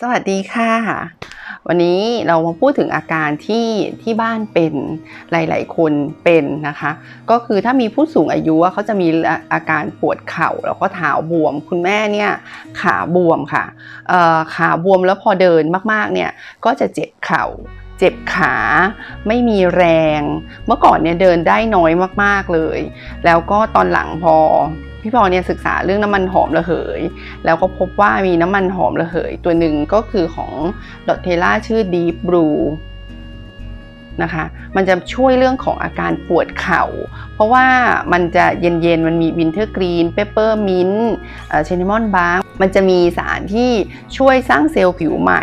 สวัสดีค่ะ วันนี้เรามาพูดถึงอาการที่ที่บ้านเป็นหลาย ๆ คนเป็นนะคะ ก็คือถ้ามีผู้สูงอายุเขาจะมีอาการปวดเข่าแล้วก็เท้าบวม คุณแม่เนี่ยขาบวมค่ะขาบวมแล้วพอเดินมาก ๆ เนี่ยก็จะเจ็บเข่า เจ็บขา ไม่มีแรง เมื่อก่อนเนี่ยเดินได้น้อยมากๆเลย แล้วก็ตอนหลังพอพี่พอเนี่ยศึกษาเรื่องน้ำมันหอมระเหย แล้วก็พบว่ามีน้ำมันหอมระเหย ตัวหนึ่งก็คือของดอทเทล่าชื่อ Deep Blue นะคะมันจะช่วยเรื่องของอาการปวดเข่า เพราะว่ามันจะเย็นๆ มันมีวินเทอร์กรีน เปปเปอร์มินต์เชนิมอนบาร์ มันจะมีสารที่ช่วยสร้างเซลล์ผิวใหม่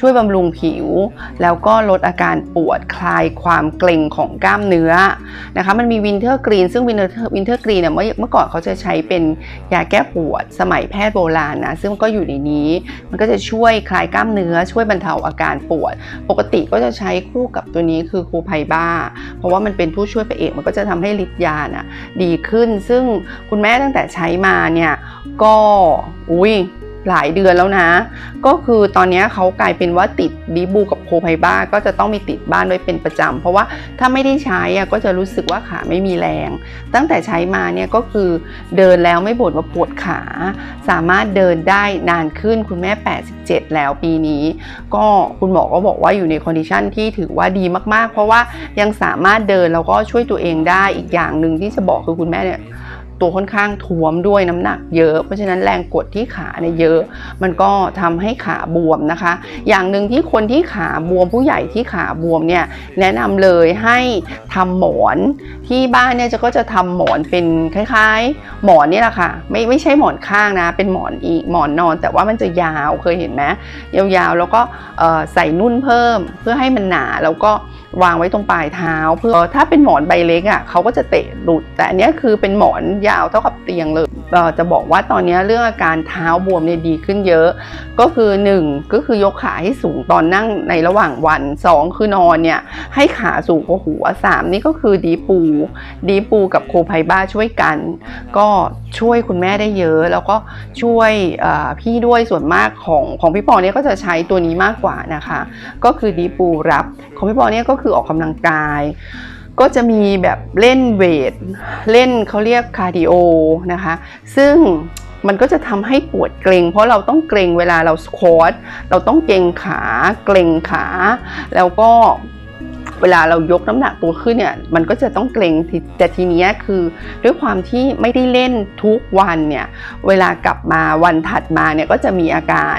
ช่วยบำรุงผิว แล้วก็ลดอาการปวดคลายความเกร็งของกล้ามเนื้อนะคะมันมีวินเทอร์กรีนซึ่งวินเทอร์วินเทอร์กรีนเนี่ยเมื่อเมื่อก่อนเขาจะใช้เป็นยาแก้ปวดสมัยแพทย์โบราณนะซึ่งก็อยู่ในนี้ มันก็จะช่วยคลายกล้ามเนื้อ ช่วยบรรเทาอาการปวด ปกติก็จะใช้คู่กับตัวนี้คือคูไพบ้า เพราะว่ามันเป็นผู้ช่วยไปเอกมันก็จะทำให้ฤทธิ์ยาน่ะดีขึ้น ซึ่งคุณแม่ตั้งแต่ใช้มาเนี่ย ก็อุ้ยหลายเดือนแล้วนะ ก็คือตอนนี้เขากลายเป็นว่าติดดีบูกับโคไพบ้าก็จะต้องมีติดบ้านไว้เป็นประจำเพราะว่าถ้าไม่ได้ใช้ก็จะรู้สึกว่าขาไม่มีแรง ตั้งแต่ใช้มาเนี่ยก็คือเดินแล้วไม่บ่นว่าปวดขา สามารถเดินได้นานขึ้นคุณแม่ 87 แล้วปีนี้ ก็คุณหมอก็บอกว่าอยู่ในคอนดิชันที่ถือว่าดีมากๆ เพราะว่ายังสามารถเดินแล้วก็ช่วยตัวเองได้อีกอย่างหนึ่งที่จะบอกคือคุณแม่เนี่ย ตัวค่อนข้างท้วมด้วยน้ำหนักเยอะ เพราะฉะนั้นแรงกดที่ขาเนี่ยเยอะ มันก็ทำให้ขาบวมนะคะ อย่างหนึ่งที่คนที่ขาบวมผู้ใหญ่ที่ขาบวมเนี่ยแนะนำเลยให้ทำหมอนที่บ้านเนี่ยจะก็จะทำหมอนเป็นคล้ายๆ หมอนนี่แหละค่ะไม่ไม่ใช่หมอนข้างนะ เป็นหมอนอีกหมอนนอน แต่ว่ามันจะยาวเคยเห็นไหมยาวๆ แล้วก็ใส่นุ่นเพิ่มเพื่อให้มันหนาแล้วก็วางไว้ตรงปลายเท้า เพื่อถ้าเป็นหมอนใบเล็กอะเขาก็จะเตะหลุด แต่อันนี้คือเป็นหมอนยาวเท่ากับเตียงเลยจะบอกว่าตอนนี้เรื่องอาการเท้าบวมเนี่ยดีขึ้นเยอะ ก็คือ 1 ก็คือยกขาให้สูงตอนนั่งในระหว่างวัน 2 คือนอนเนี่ยให้ขาสูงกว่าหัว 3 นี่ก็คือดีปู ดีปูกับโคไพบ้าช่วยกัน ก็ช่วยคุณแม่ได้เยอะ แล้วก็ช่วยพี่ด้วยส่วนมากของของพี่ปอเนี่ยก็จะใช้ตัวนี้มากกว่านะคะ ก็คือดีปูรับของพี่ปอเนี่ยก็คือออกกำลังกาย ก็จะมีแบบเล่นเวท เล่นเขาเรียกคาร์ดิโอนะคะ ซึ่งมันก็จะทำให้ปวดเกร็งเพราะเราต้องเกร็งเวลาเราสควอตเราต้องเกร็งขาเกร็งขา แล้วก็เวลาเรายกน้ำหนักตัวขึ้นเนี่ยมันก็จะต้องเกร็งแต่ทีนี้คือด้วยความที่ไม่ได้เล่นทุกวันเนี่ยเวลากลับมาวันถัดมาเนี่ยก็จะมีอาการ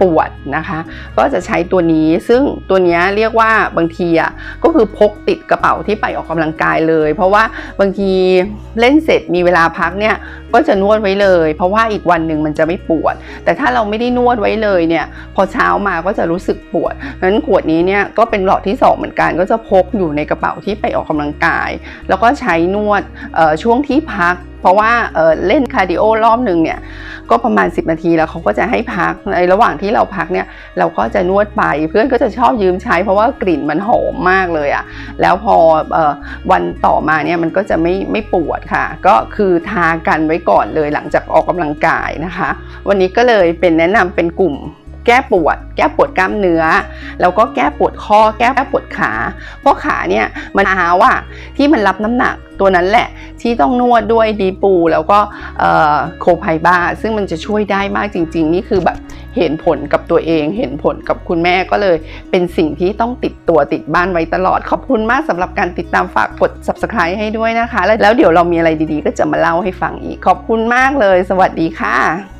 ปวดนะคะ ก็จะใช้ตัวนี้ซึ่งตัวนี้เรียกว่าบางทีอะก็คือพกติดกระเป๋าที่ไปออกกำลังกายเลย เพราะว่าบางทีเล่นเสร็จมีเวลาพักเนี่ยก็จะนวดไว้เลย เพราะว่าอีกวันหนึ่งมันจะไม่ปวด แต่ถ้าเราไม่ได้นวดไว้เลยเนี่ยพอเช้ามาก็จะรู้สึกปวดนั้นขวดนี้เนี่ยก็เป็นหลอดที่ 2 เหมือนกัน ก็จะพกอยู่ในกระเป๋าที่ไปออกกำลังกาย แล้วก็ใช้นวดช่วงที่พัก เพราะว่าเเล่นคาร์ดิโอรอบหนึ่งเนี่ย ก็ประมาณ 10 นาทีแล้วเขาก็จะให้พักในระหว่างที่เราพักเนี่ยเราก็จะนวดไปเพื่อนก็จะชอบยืมใช้ เพราะว่ากลิ่นมันหอมมากเลยอะแล้วพออวันต่อมาเนี่ยมันก็จะไม่ไม่ปวดค่ะ ก็คือทากันไว้ก่อนเลยหลังจากออกกำลังกายนะคะ วันนี้ก็เลยเป็นแนะนำเป็นกลุ่มแก้ปวด แก้ปวดกล้ามเนื้อ แล้วก็แก้ปวดคอแก้ปวดขา เพราะขาเนี่ยมันเท้าอะที่มันรับน้ำหนักตัวนั้นแหละ ที่ต้องนวดด้วยดีปู แล้วก็โคไพบ้า ซึ่งมันจะช่วยได้มากจริง ๆ นี่คือแบบเห็นผลกับตัวเอง เห็นผลกับคุณแม่ก็เลย เป็นสิ่งที่ต้องติดตัวติดบ้านไว้ตลอด ขอบคุณมากสำหรับการติดตามฝากกด subscribe ให้ด้วยนะคะ แล้วเดี๋ยวเรามีอะไรดีๆ ก็จะมาเล่าให้ฟังอีก ขอบคุณมากเลย สวัสดีค่ะ